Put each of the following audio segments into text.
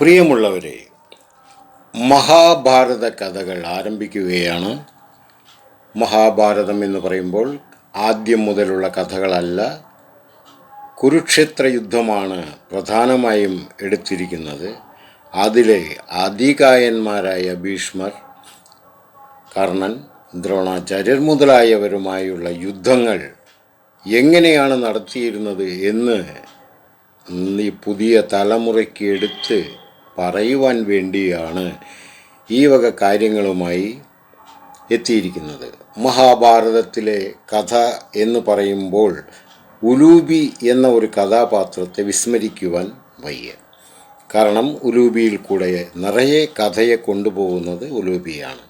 പ്രിയമുള്ളവരെ മഹാഭാരത കഥകൾ ആരംഭിക്കുകയാണ്. മഹാഭാരതം എന്ന് പറയുമ്പോൾ ആദ്യം മുതലുള്ള കഥകളല്ല കുരുക്ഷേത്ര യുദ്ധമാണ് പ്രധാനമായും എടുത്തിരിക്കുന്നത്. അതിലെ ആദികായന്മാരായ ഭീഷ്മർ കർണൻ ദ്രോണാചാര്യർ മുതലായവരുമായുള്ള യുദ്ധങ്ങൾ എങ്ങനെയാണ് നടത്തിയിരുന്നത് എന്ന് ഈ പുതിയ തലമുറയ്ക്ക് എടുത്ത് പറയുവാൻ വേണ്ടിയാണ് ഈ വക കാര്യങ്ങളുമായി എത്തിയിരിക്കുന്നത്. മഹാഭാരതത്തിലെ കഥ എന്ന് പറയുമ്പോൾ ഉലൂബി എന്ന ഒരു കഥാപാത്രത്തെ വിസ്മരിക്കുവാൻ വയ്യ. കാരണം ഉലൂബിയിൽ കൂടെ നിറയെ കഥയെ കൊണ്ടുപോകുന്നത് ഉലൂബിയാണ്.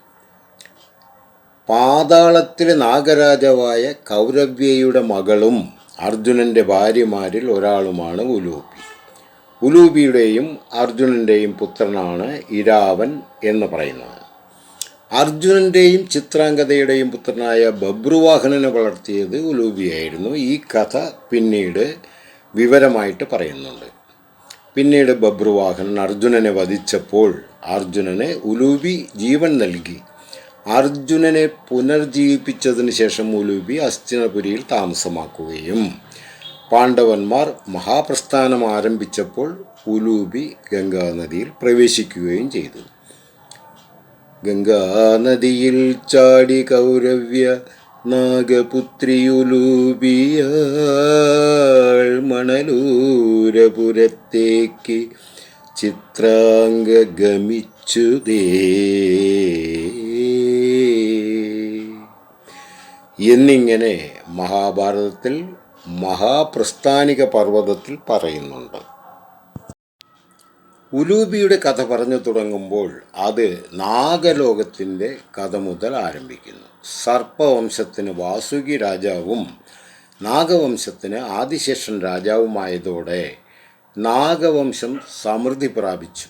പാതാളത്തിലെ നാഗരാജാവായ കൗരവ്യയുടെ മകളും അർജുനന്റെ ഭാര്യമാരിൽ ഒരാളുമാണ് ഉലൂബി. ഉലൂബിയുടെയും അർജുനന്റെയും പുത്രനാണ് ഇരാവൻ എന്ന് പറയുന്നത്. അർജുനന്റെയും ചിത്രാംഗതയുടെയും പുത്രനായ ബബ്രുവാഹനനെ വളർത്തിയത് ഉലൂബിയായിരുന്നു. ഈ കഥ പിന്നീട് വിവരമായിട്ട് പറയുന്നുണ്ട്. പിന്നീട് ബബ്രുവാഹനൻ അർജുനനെ വധിച്ചപ്പോൾ അർജുനന് ഉലൂബി ജീവൻ നൽകി. അർജുനനെ പുനർജീവിപ്പിച്ചതിന് ശേഷം ഉലൂബി അസ്തിനപുരിയിൽ താമസമാക്കുകയും പാണ്ഡവന്മാർ മഹാപ്രസ്ഥാനം ആരംഭിച്ചപ്പോൾ ഉലൂബി ഗംഗാനദിയിൽ പ്രവേശിക്കുകയും ചെയ്തു. ഗംഗാനദിയിൽ ചാടി കൗരവ്യ നാഗപുത്രിയുലൂപിയാൾ മണലൂരപുരത്തേക്ക് ചിത്രാംഗ ഗമിച്ചുതേ എന്നിങ്ങനെ മഹാഭാരതത്തിൽ മഹാപ്രസ്ഥാനിക പർവതത്തിൽ പറയുന്നുണ്ട്. ഉലൂബിയുടെ കഥ പറഞ്ഞു തുടങ്ങുമ്പോൾ അത് നാഗലോകത്തിന്റെ കഥ മുതൽ ആരംഭിക്കുന്നു. സർപ്പവംശത്തിന് വാസുകി രാജാവും നാഗവംശത്തിന് ആദിശേഷൻ രാജാവുമായതോടെ നാഗവംശം സമൃദ്ധി പ്രാപിച്ചു.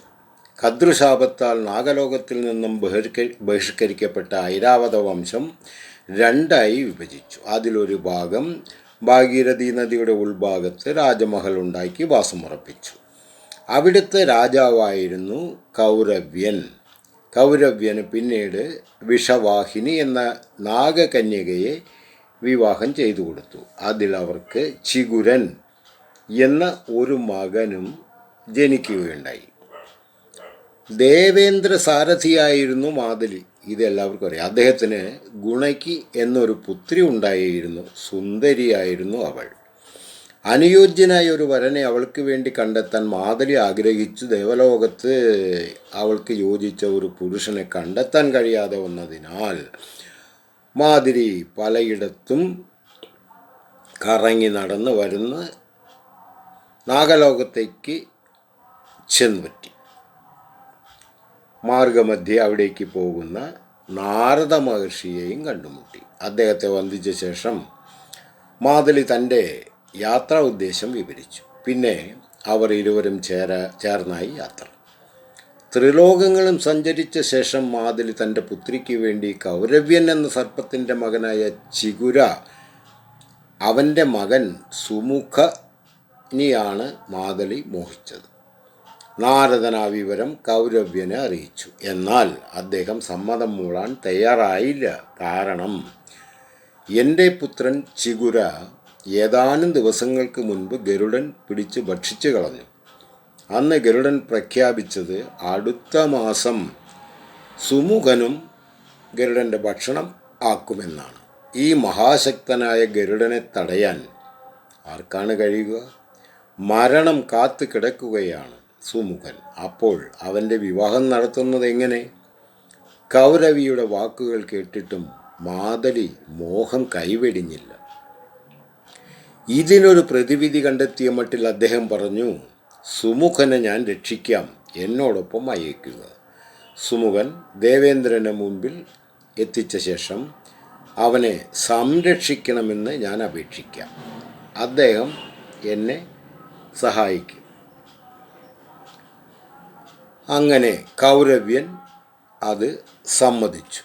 കദ്രുശാപത്താൽ നാഗലോകത്തിൽ നിന്നും ബഹിഷ്ക ബഹിഷ്കരിക്കപ്പെട്ട ഐരാവത വംശം രണ്ടായി വിഭജിച്ചു. അതിലൊരു ഭാഗം ഭാഗീരഥി നദിയുടെ ഉൾഭാഗത്ത് രാജമഹൽ ഉണ്ടാക്കി വാസമുറപ്പിച്ചു. അവിടുത്തെ രാജാവായിരുന്നു കൗരവ്യൻ. കൗരവ്യന് പിന്നീട് വിഷവാഹിനി എന്ന നാഗകന്യകയെ വിവാഹം ചെയ്തു കൊടുത്തു. അതിൽ അവർക്ക് ചിഗുരൻ എന്ന ഒരു മകനും ജനിക്കുകയുണ്ടായി. ദേവേന്ദ്ര സാരഥിയായിരുന്നു മാതലി. ഇതെല്ലാവർക്കും അറിയാം. അദ്ദേഹത്തിന് ഗുണയ്ക്ക് എന്നൊരു പുത്രി ഉണ്ടായിരുന്നു. സുന്ദരിയായിരുന്നു അവൾ. അനുയോജ്യനായ ഒരു വരനെ അവൾക്ക് വേണ്ടി കണ്ടെത്താൻ മാതലി ആഗ്രഹിച്ചു. ദേവലോകത്ത് അവൾക്ക് യോജിച്ച ഒരു പുരുഷനെ കണ്ടെത്താൻ കഴിയാതെ വന്നതിനാൽ മാതിരി പലയിടത്തും കറങ്ങി നടന്ന് വരുന്ന നാഗലോകത്തേക്ക് ചെന്നുപറ്റി. മാർഗമധ്യേ അവിടേക്ക് പോകുന്ന നാരദ മഹർഷിയെയും കണ്ടുമുട്ടി. അദ്ദേഹത്തെ വന്ദിച്ച ശേഷം മാതലി തന്റെ യാത്രാ ഉദ്ദേശം വിവരിച്ചു. പിന്നെ അവർ ഇരുവരും ചേര ചേർന്നായി യാത്ര. ത്രിലോകങ്ങളും സഞ്ചരിച്ച ശേഷം മാതലി തന്റെ പുത്രിക്ക് വേണ്ടി കൗരവ്യൻ എന്ന സർപ്പത്തിന്റെ മകനായ ചിഗുര അവന്റെ മകൻ സുമുഖനിയാണ് മാതലി മോഹിച്ചത്. നാരദൻ ആ വിവരം കൗരവ്യനെ അറിയിച്ചു. എന്നാൽ അദ്ദേഹം സമ്മതം മൂളാൻ തയ്യാറായില്ല. കാരണം എന്റെ പുത്രൻ ചിഗുര ഏതാനും ദിവസങ്ങൾക്ക് മുൻപ് ഗരുഡൻ പിടിച്ച് ഭക്ഷിച്ചു കളഞ്ഞു. അന്ന് ഗരുഡൻ പ്രഖ്യാപിച്ചത് അടുത്ത മാസം സുമുഖനും ഗരുഡന്റെ ഭക്ഷണം ആക്കുമെന്നാണ്. ഈ മഹാശക്തനായ ഗരുഡനെ തടയാൻ ആർക്കാണ് കഴിയുക? മരണം കാത്തു കിടക്കുകയാണ്. സുമുഖൻ. അപ്പോൾ അവന്റെ വിവാഹം നടത്തുന്നത് എങ്ങനെ? കൗരവിയുടെ വാക്കുകൾ കേട്ടിട്ടും മാതലി മോഹം കൈവെടിഞ്ഞില്ല. ഇതിനൊരു പ്രതിവിധി കണ്ടെത്തിയ മട്ടിൽ അദ്ദേഹം പറഞ്ഞു സുമുഖനെ ഞാൻ രക്ഷിക്കാം എന്നോടൊപ്പം അയക്കുക സുമുഖൻ ദേവേന്ദ്രന് മുമ്പിൽ എത്തിച്ച ശേഷം അവനെ സംരക്ഷിക്കണമെന്ന് ഞാൻ അപേക്ഷിക്കാം. അദ്ദേഹം എന്നെ സഹായിക്കും. അങ്ങനെ കൗരവ്യൻ അത് സമ്മതിച്ചു.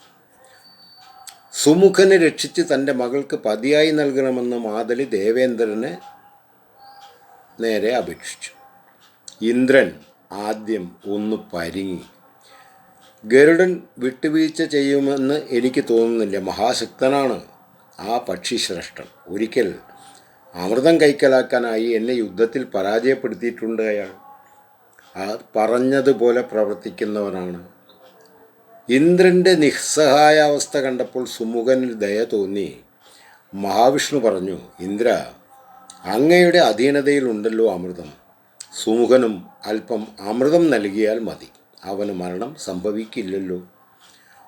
സുമുഖനെ രക്ഷിച്ച് തന്റെ മകൾക്ക് പതിയായി നൽകണമെന്ന് മാതലി ദേവേന്ദ്രനെ നേരെ അപേക്ഷിച്ചു. ഇന്ദ്രൻ ആദ്യം ഒന്ന് പരിങ്ങി ഗരുഡൻ വിട്ടുവീഴ്ച ചെയ്യുമെന്ന് എനിക്ക് തോന്നുന്നില്ല മഹാശക്തനാണ് ആ പക്ഷി ശ്രേഷ്ഠൻ. ഒരിക്കൽ അമൃതം കൈക്കലാക്കാനായി എന്നെ യുദ്ധത്തിൽ പരാജയപ്പെടുത്തിയിട്ടുണ്ട് അയാൾ. പറഞ്ഞതുപോലെ പ്രവർത്തിക്കുന്നവനാണ്. ഇന്ദ്രന്റെ നിസ്സഹായാവസ്ഥ കണ്ടപ്പോൾ സുമുഖനിൽ ദയ തോന്നി. മഹാവിഷ്ണു പറഞ്ഞു ഇന്ദ്ര അങ്ങയുടെ അധീനതയിലുണ്ടല്ലോ അമൃതം. സുമുഖനും അല്പം അമൃതം നൽകിയാൽ മതി. അവന് മരണം സംഭവിക്കില്ലല്ലോ.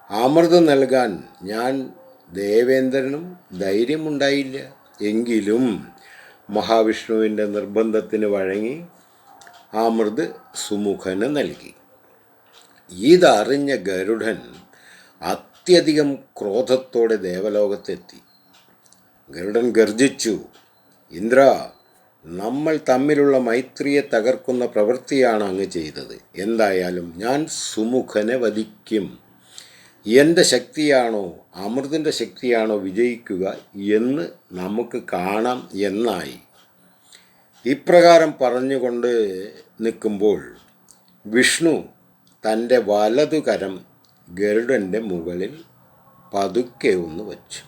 അമൃതം നൽകാൻ ഞാൻ ദേവേന്ദ്രനും ധൈര്യമുണ്ടായില്ല. എങ്കിലും മഹാവിഷ്ണുവിന്റെ നിർബന്ധത്തിന് വഴങ്ങി അമൃത് സുമുഖന് നൽകി. ഇതറിഞ്ഞ ഗരുഡൻ അത്യധികം ക്രോധത്തോടെ ദേവലോകത്തെത്തി. ഗരുഡൻ ഗർജിച്ചു ഇന്ദ്ര നമ്മൾ തമ്മിലുള്ള മൈത്രിയെ തകർക്കുന്ന പ്രവൃത്തിയാണ് അങ്ങ് ചെയ്തത്. എന്തായാലും ഞാൻ സുമുഖനെ വധിക്കും. എന്റെ ശക്തിയാണോ അമൃതിന്റെ ശക്തിയാണോ വിജയിക്കുക എന്ന് നമുക്ക് കാണാം എന്നായി. ഇപ്രകാരം പറഞ്ഞുകൊണ്ട് നിൽക്കുമ്പോൾ വിഷ്ണു തന്റെ വലതുകരം ഗരുഡന്റെ മുകളിൽ പതുക്കെ ഒന്ന് വച്ചു.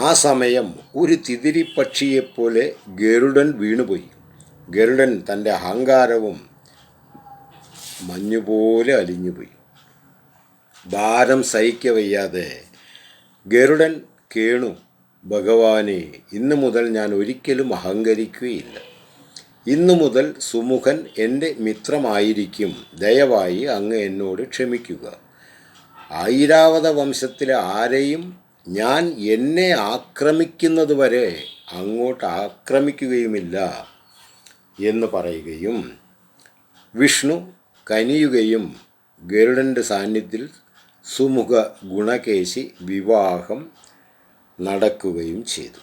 ആ സമയം ഒരു തിതിരി പക്ഷിയെപ്പോലെ ഗരുഡൻ വീണുപോയി. ഗരുഡൻ തന്റെ അഹങ്കാരവും മഞ്ഞുപോലെ അലിഞ്ഞുപോയി. ഭാരം സഹിക്കവയ്യാതെ ഗരുഡൻ കേണു ഭഗവാനെ ഇന്നു മുതൽ ഞാൻ ഒരിക്കലും അഹങ്കരിക്കുകയില്ല. ഇന്നു മുതൽ സുമുഖൻ എന്റെ മിത്രമായിരിക്കും. ദയവായി അങ്ങ് എന്നോട് ക്ഷമിക്കുക. ഐരാവത വംശത്തിലെ ആരെയും ഞാൻ എന്നെ ആക്രമിക്കുന്നത് വരെ അങ്ങോട്ട് ആക്രമിക്കുകയുമില്ല എന്ന് പറയുകയും വിഷ്ണു കനിയുകയും ഗരുഡന്റെ സാന്നിധ്യത്തിൽ സുമുഖ ഗുണകേശി വിവാഹം നടക്കുകയും ചെയ്തു.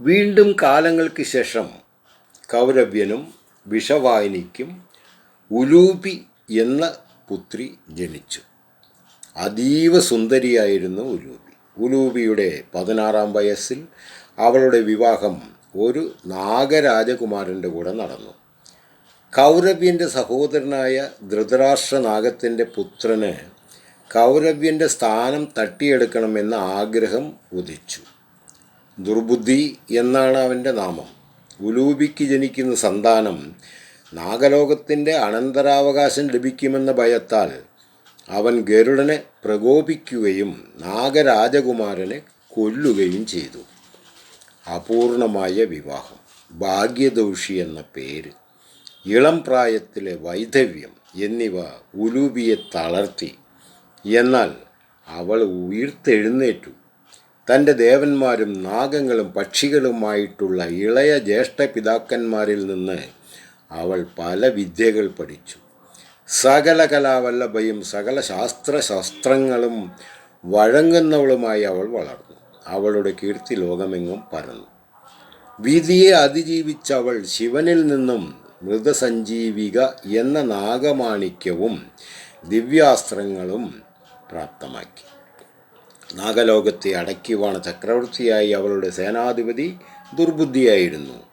വീണ്ടും കാലങ്ങൾക്ക് ശേഷം കൗരവ്യനും വിഷവാഹിനിക്കും ഉലൂപി എന്ന പുത്രി ജനിച്ചു. അതീവ സുന്ദരിയായിരുന്നു ഉലൂപി. ഉലൂപിയുടെ പതിനാറാം വയസ്സിൽ അവളുടെ വിവാഹം ഒരു നാഗരാജകുമാരന്റെ കൂടെ നടന്നു. കൗരവ്യന്റെ സഹോദരനായ ധൃതരാഷ്ട്ര നാഗത്തിന്റെ പുത്രന് കൗരവ്യന്റെ സ്ഥാനം തട്ടിയെടുക്കണമെന്ന ആഗ്രഹം ഉദിച്ചു. ദുർബുദ്ധി എന്നാണ് അവന്റെ നാമം. ഉലൂപിക്ക് ജനിക്കുന്ന സന്താനം നാഗലോകത്തിന്റെ അനന്തരാവകാശം ലഭിക്കുമെന്ന ഭയത്താൽ അവൻ ഗരുഡനെ പ്രകോപിക്കുകയും നാഗരാജകുമാരനെ കൊല്ലുകയും ചെയ്തു. അപൂർണമായ വിവാഹം. ഭാഗ്യദോഷി എന്ന പേര്. ഇളം പ്രായത്തിലെ വൈധവ്യം എന്നിവ ഉലൂപിയെ തളർത്തി. എന്നാൽ അവൾ ഉയർത്തെഴുന്നേറ്റു. തന്റെ ദേവന്മാരും നാഗങ്ങളും പക്ഷികളുമായിട്ടുള്ള ഇളയ ജ്യേഷ്ഠ പിതാക്കന്മാരിൽ നിന്ന് അവൾ പല വിദ്യകൾ പഠിച്ചു. സകല കലാവല്ലഭയും സകല ശാസ്ത്രശാസ്ത്രങ്ങളും വഴങ്ങുന്നവളുമായി അവൾ വളർന്നു. അവളുടെ കീർത്തി ലോകമെങ്ങും പരന്നു. വിധിയെ അതിജീവിച്ച അവൾ ശിവനിൽ നിന്നും മൃതസഞ്ജീവിക എന്ന നാഗമാണിക്യവും ദിവ്യാസ്ത്രങ്ങളും പ്രാപ്തമാക്കി. നാഗലോകത്തെ അടക്കിവാണ ചക്രവർത്തിയായി അവളുടെ സേനാധിപതി ദുർബുദ്ധിയായിരുന്നു.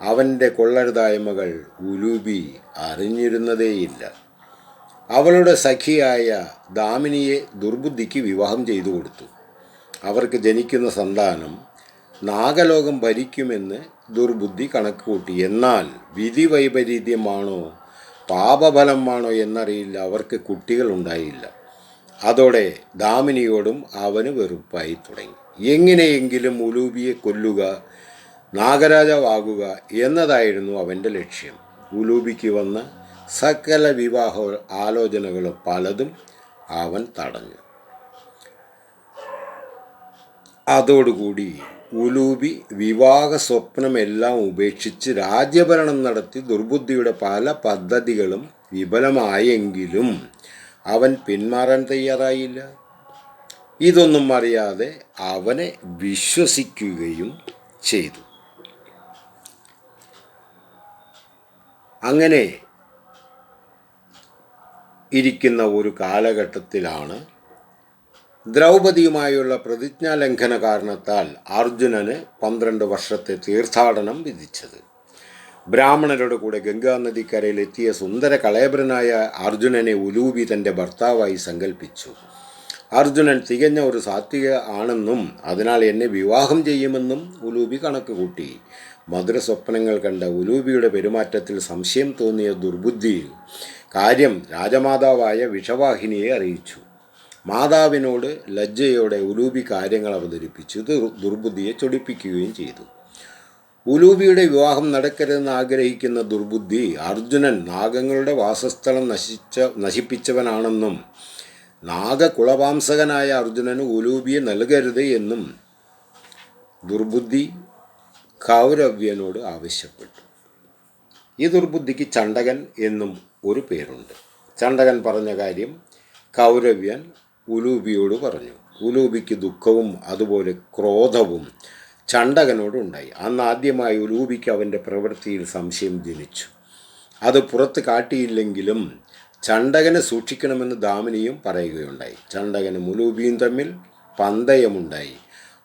അവന്റെ കൊള്ളരുതായ്മകൾ ഉലൂബി അറിഞ്ഞിരുന്നതേയില്ല. അവളുടെ സഖിയായ ദാമിനിയെ ദുർബുദ്ധിക്ക് വിവാഹം ചെയ്തു കൊടുത്തു. അവർക്ക് ജനിക്കുന്ന സന്താനം നാഗലോകം ഭരിക്കുമെന്ന് ദുർബുദ്ധി കണക്ക് കൂട്ടി എന്നാൽ വിധി വൈപരീത്യമാണോ പാപഫലമാണോ എന്നറിയില്ല. അവർക്ക് കുട്ടികൾ ഉണ്ടായില്ല അതോടെ ദാമിനിയോടും അവന് വെറുപ്പായി തുടങ്ങി. എങ്ങനെയെങ്കിലും ഉലൂബിയെ കൊല്ലുക നാഗരാജാവാകുക എന്നതായിരുന്നു അവന്റെ ലക്ഷ്യം. ഉലൂബിക്ക് വന്ന സകല വിവാഹ ആലോചനകളും പലതും അവൻ തടഞ്ഞു. അതോടുകൂടി ഉലൂബി വിവാഹ സ്വപ്നമെല്ലാം ഉപേക്ഷിച്ച് രാജ്യഭരണം നടത്തി ദുർബുദ്ധിയുടെ പല പദ്ധതികളും വിഫലമായെങ്കിലും അവൻ പിന്മാറാൻ തയ്യാറായില്ല. ഇതൊന്നും അറിയാതെ അവനെ വിശ്വസിക്കുകയും ചെയ്തു. അങ്ങനെ ഇരിക്കുന്ന ഒരു കാലഘട്ടത്തിലാണ് ദ്രൗപദിയുമായുള്ള പ്രതിജ്ഞാലംഘന കാരണത്താൽ അർജുനന് പന്ത്രണ്ട് വർഷത്തെ തീർത്ഥാടനം വിധിച്ചത്. ബ്രാഹ്മണരുടെ കൂടെ ഗംഗാനദിക്കരയിൽ എത്തിയ സുന്ദര കളേബ്രനായ അർജുനനെ ഉലൂബി തന്റെ ഭർത്താവായി സങ്കല്പിച്ചു അർജുനൻ തികഞ്ഞ ഒരു സാത്വിക ആണെന്നും അതിനാൽ എന്നെ വിവാഹം ചെയ്യുമെന്നും ഉലൂബി കണക്ക് കൂട്ടി മധുര സ്വപ്നങ്ങൾ കണ്ട ഉലൂബിയുടെ പെരുമാറ്റത്തിൽ സംശയം തോന്നിയ ദുർബുദ്ധി കാര്യം രാജമാതാവായ വിഷവാഹിനിയെ അറിയിച്ചു. മാതാവിനോട് ലജ്ജയോടെ ഉലൂബി കാര്യങ്ങൾ അവതരിപ്പിച്ചു ദുർബുദ്ധിയെ ചൊടിപ്പിക്കുകയും ചെയ്തു. ഉലൂബിയുടെ വിവാഹം നടക്കരുതെന്ന് ആഗ്രഹിക്കുന്ന ദുർബുദ്ധി അർജുനൻ നാഗങ്ങളുടെ വാസസ്ഥലം നശിച്ച നശിപ്പിച്ചവനാണെന്നും നാഗകുളവാംസകനായ അർജുനന് ഉലൂബിയെ നൽകരുത് എന്നും ദുർബുദ്ധി കൗരവ്യനോട് ആവശ്യപ്പെട്ടു. ഈ ദുർബുദ്ധിക്ക് ചണ്ടകൻ എന്നും ഒരു പേരുണ്ട്. ചണ്ടകൻ പറഞ്ഞ കാര്യം കൗരവ്യൻ ഉലൂബിയോട് പറഞ്ഞു. ഉലൂബിക്ക് ദുഃഖവും അതുപോലെ ക്രോധവും ചണ്ടകനോടുണ്ടായി അന്ന് ആദ്യമായി ഉലൂപിക്ക് അവന്റെ പ്രവൃത്തിയിൽ സംശയം ജനിച്ചു. അത് പുറത്ത് കാട്ടിയില്ലെങ്കിലും ചണ്ടകനെ സൂക്ഷിക്കണമെന്ന് ദാമിനിയും പറയുകയുണ്ടായി. ചണ്ടകനും മുലൂബിയും തമ്മിൽ പന്തയമുണ്ടായി.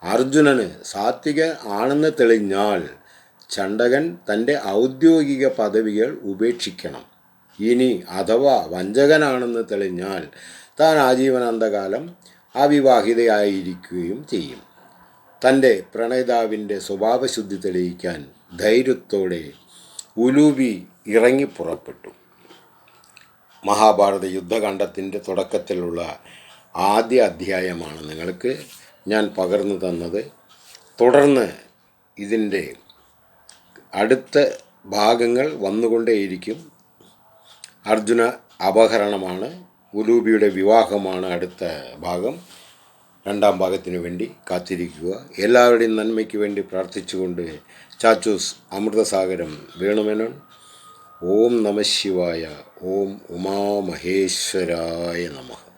അർജുനന് സാത്വിക ആണെന്ന് തെളിഞ്ഞാൽ ചണ്ടകൻ തന്റെ ഔദ്യോഗിക പദവികൾ ഉപേക്ഷിക്കണം. ഇനി അഥവാ വഞ്ചകനാണെന്ന് തെളിഞ്ഞാൽ താൻ ആജീവനാന്തകാലം അവിവാഹിതയായിരിക്കുകയും ചെയ്യും. തന്റെ പ്രണയിതാവിന്റെ സ്വഭാവശുദ്ധി തെളിയിക്കാൻ ധൈര്യത്തോടെ ഉലൂബി ഇറങ്ങി പുറപ്പെട്ടു. മഹാഭാരത യുദ്ധകാണ്ഡത്തിന്റെ തുടക്കത്തിലുള്ള ആദ്യ അധ്യായമാണ് നിങ്ങൾക്ക് ഞാൻ പകർന്നു തന്നത്. തുടർന്ന് ഇതിന്റെ അടുത്ത ഭാഗങ്ങൾ വന്നുകൊണ്ടേയിരിക്കും. അർജുന അപഹരണമാണ്. ഉലൂബിയുടെ വിവാഹമാണ് അടുത്ത ഭാഗം. രണ്ടാം ഭാഗത്തിനു വേണ്ടി കാത്തിരിക്കുക. എല്ലാവരുടെയും നന്മയ്ക്ക് വേണ്ടി പ്രാർത്ഥിച്ചുകൊണ്ട് ചാച്ചൂസ് അമൃതസാഗരം വേണുമേനോൻ. ഓം നമ ശിവായ. ഓം ഉമാമഹേശ്വരായ നമഃ.